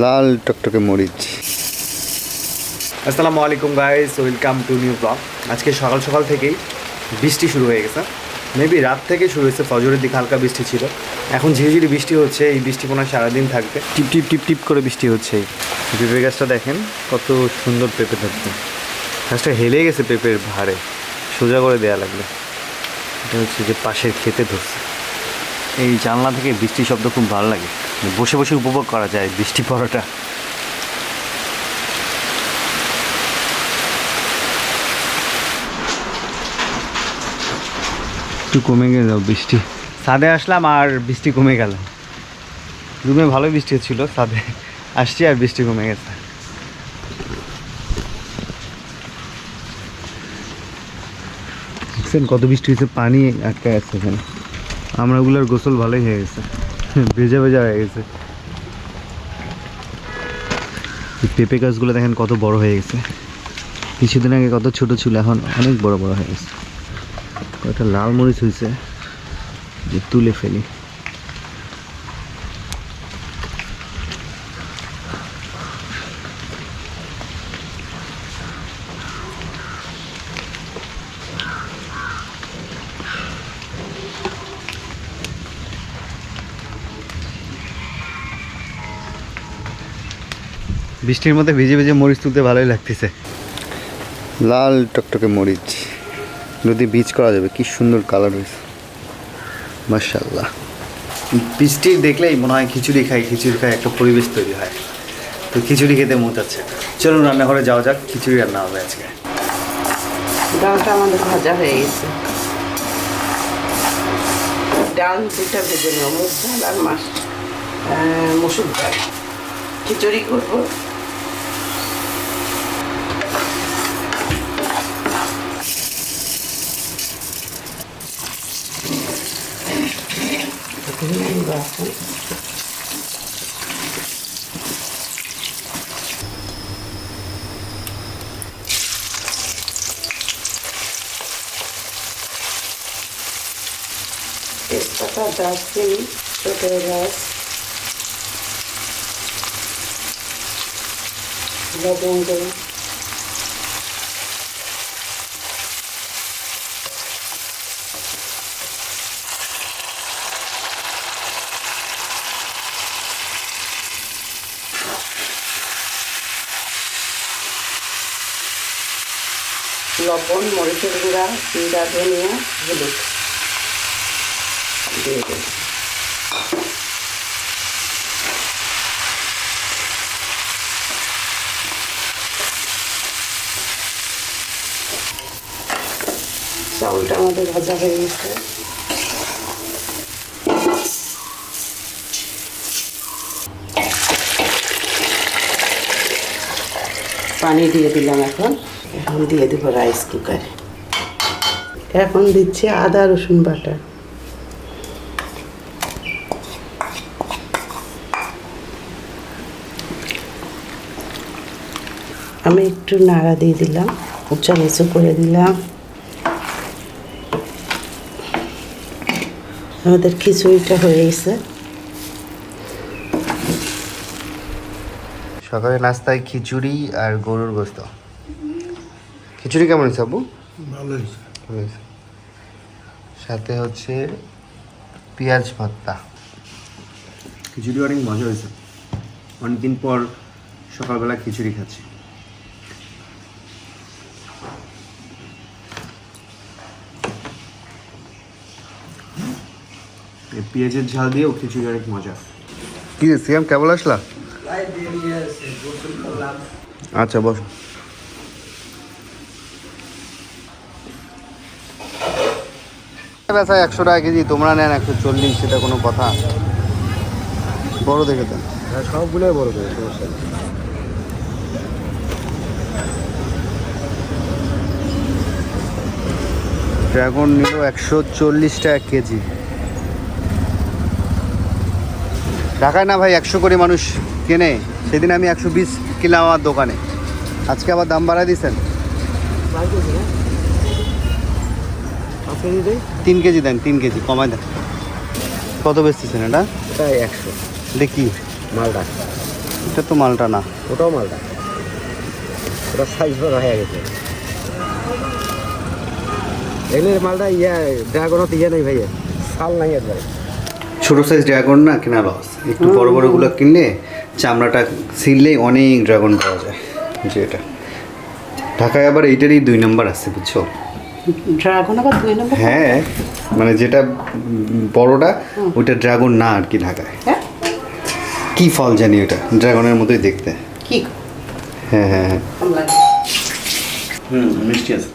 লাল টকটকে মরিচ। আসসালামু আলাইকুম guys welcome to new blog আজকে সকাল সকাল থেকেই বৃষ্টি শুরু হয়ে গেছে। মেবি রাত থেকে শুরু হয়েছে ফজরের দিকে হালকা বৃষ্টি ছিল। এখন ঝিরিঝিরি বৃষ্টি হচ্ছে এই বৃষ্টি কোনো সারাদিন থাকবে। টিপ টিপ টিপ টিপ করে বৃষ্টি হচ্ছে। পেঁপে গাছটা দেখেন কত সুন্দর পেঁপে ধরছে। গাছটা হেলে গেছে পেঁপের ভারে সোজা করে দেয়া লাগবে এটা হচ্ছে যে পাশের খেতে ধরছে। এই জানলা থেকে বৃষ্টির শব্দ খুব ভালো লাগে। বসে বসে উপভোগ করা যায় বৃষ্টি পড়াটা। একটু কমে গেল বৃষ্টি। ছাদে আসলাম আর বৃষ্টি কমে গেল। রুমে ভালোই বৃষ্টি হচ্ছিল ছাদে আসছি আর বৃষ্টি কমে গেছে। দেখছেন কত বৃষ্টি হয়েছে পানি আটকে আছে এখানে। আমরা ওগুলোর গোসল ভালোই হয়ে গেছে। ভেজা ভেজা হয়ে গেছে। পেঁপে গাছগুলো দেখেন কত বড় হয়ে গেছে। কিছুদিন আগে কত ছোট ছিল, এখন অনেক বড় বড় হয়ে গেছে। কয়েকটা লাল মরিচ হয়েছে, যে তুলে ফেলি। বৃষ্টির মধ্যে ভিজে ভিজে মরিচ তুলতে ভালোই লাগতেছে। লাল টকটকে মরিচ। যদি বীজ করা যাবে কি সুন্দর কালার হয়েছে। মার্শাল্লাহ বৃষ্টি দেখলেই মনে হয় খিচুড়ি খাই খিচুড়ি খাই একটা পরিবেশ তৈরি হয়। তো খিচুড়ি খেতে মন চাচ্ছে। চলুন রান্নাঘরে যাওয়া যাক খিচুড়ি রান্না হবে আজকে। ডালটা আমাদের ভাজা হয়ে গেছে। ডাল দুটা ভেজে নেব মুগ ডাল আর মাস আহ, ডাল। খিচুড়ি করব। వేస్తాం तेजपत्ता दालचीनी छोटे इलायच लवंग লবণ, মরিচের গুঁড়া, জিরা, ধনিয়া, হলুদ। দিয়ে দেব। চাউলটা আমাদের ভাজা হয়ে গেছে। পানি দিয়ে দিলাম এখন। এখন দিয়ে দেবো রাইস কুকারে এখন দিচ্ছি আদা, রসুন বাটা। আমি একটু নাড়া দিয়ে দিলাম, উঁচা নিচু করে দিলাম। আমাদের খিচুড়িটা হয়ে গেছে। সকালে নাস্তায় খিচুড়ি আর গরুর গোস্ত। খিচুড়ি কেমন হয়েছে আবু ভালো হয়েছে। ভালো হয়েছে। সাথে হচ্ছে পেঁয়াজ ভর্তা। খিচুড়ি অনেক মজা হয়েছে। অনেকদিন পর সকালবেলা খিচুড়ি খাচ্ছি। পেঁয়াজের ঝাল দিয়েও খিচুড়ি অনেক মজা। কি রে সিয়াম কেবল আসলা? আচ্ছা বস। বেচা একশো টাকা কেজি তোমরা নেন একশো চল্লিশ সেটা কোনো কথা। বড় দেখে দেন। সবগুলোই বড় দেখে ড্রাগন নিল একশো চল্লিশ টাকা কেজি। ঢাকায় না ভাই একশো করে মানুষ কেনে। সেদিন আমি একশো বিশ কিনলাম আমার দোকানে। আজকে আবার দাম বাড়ায় দিয়েছেন। তিন কেজি দেন তিন কেজি কমায় দেন। কত বেচতেছেন এটা? প্রায় একশো। দেখি মালদা এটা তো মালটা না। ওটাও মালটা। ওটা সাইজ বড় হয়ে গেছে। এগুলোর মালটা ইয়া ড্রাগনত ইয়ে নেই ভাইয়া। সাল নাই একবারে। ছোট সাইজ ড্রাগন না কেনা লস একটু বড় বড়গুলো কিনলে চামড়াটা ছিললেই অনেক ড্রাগন পাওয়া যায়। যে এটা। ঢাকায় আবার এইটারই দুই নাম্বার আছে বুঝছ? ড্রাগন আবার দুই নম্বর হ্যাঁ মানে যেটা বড়টা ওইটা ড্রাগন না আর কি ঢাকায়। হ্যাঁ? কি ফল জানি ওটা? ড্রাগনের মতোই দেখতে। কি? হ্যাঁ হ্যাঁ হ্যাঁ। হুম মিষ্টি আছে।